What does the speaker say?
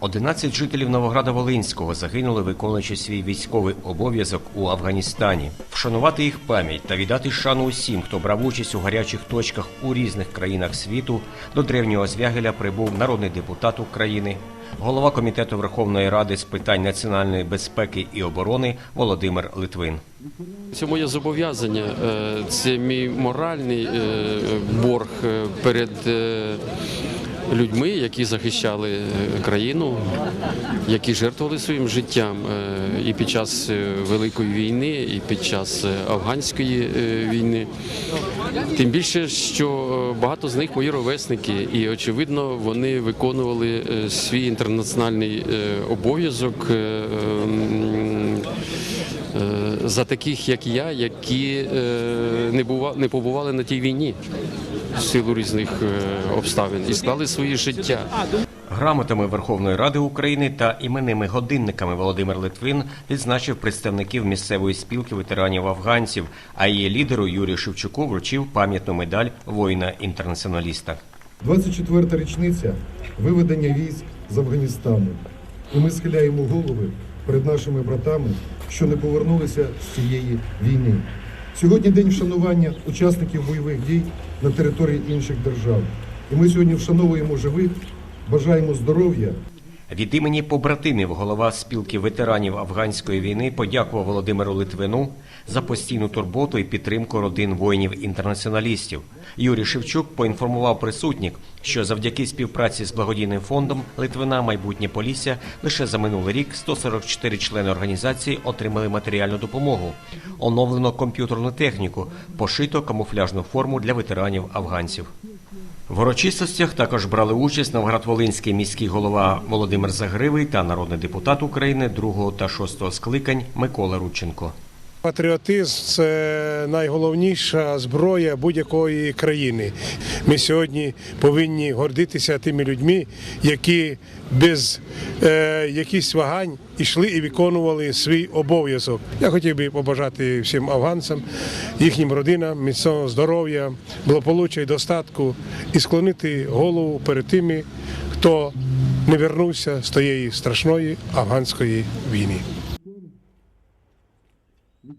11 жителів Новограда-Волинського загинули, виконуючи свій військовий обов'язок у Афганістані. Вшанувати їх пам'ять та віддати шану усім, хто брав участь у гарячих точках у різних країнах світу. До древнього звягеля прибув народний депутат України, голова комітету Верховної Ради з питань національної безпеки і оборони Володимир Литвин. Це моє зобов'язання, е, це мій моральний е, борг е, перед людьми, які захищали е, країну, які жертвували своїм життям е, і під час е, Великої війни, і під час афганської війни. Тим більше, що багато з них мої ровесники, і очевидно, вони виконували свій інтернаціональний обов'язок. за таких, як я, які не бува, не побували на тій війні в силу різних е, обставин і склали свої життя. Грамотами Верховної Ради України та іменними годинниками Володимир Литвин відзначив представників місцевої спілки ветеранів афганців, а її лідеру Юрію Шевчуку вручив пам'ятну медаль воїна-інтернаціоналіста. 24-та річниця виведення військ з Афганістану. І ми схиляємо голови перед нашими братами, що не повернулися з цієї війни. Сьогодні день вшанування учасників бойових дій на території інших держав. І ми сьогодні вшановуємо живих, бажаємо здоров'я Від імені побратимів голова спілки ветеранів афганської війни подякував Володимиру Литвину за постійну турботу і підтримку родин воїнів-інтернаціоналістів. Юрій Шевчук поінформував присутніх, що завдяки співпраці з благодійним фондом Литвина майбутнє Полісся лише за минулий рік 144 члени організації отримали матеріальну допомогу, оновлено комп'ютерну техніку, пошито камуфляжну форму для ветеранів афганців. В урочистостях також брали участь Новград-Волинський міський голова Володимир Загривий та народний депутат України другого та шостого скликань Микола Рудченко. Патріотизм це найголовніша зброя будь-якої країни. Ми сьогодні повинні гордитися тими людьми, які без е, якихось вагань йшли і виконували свій обов'язок. Я хотів би побажати всім афганцям, їхнім родинам міцного здоров'я, благополуччя і достатку і склонити голову перед тими, хто не вернувся з тієї страшної афганської війни. Mi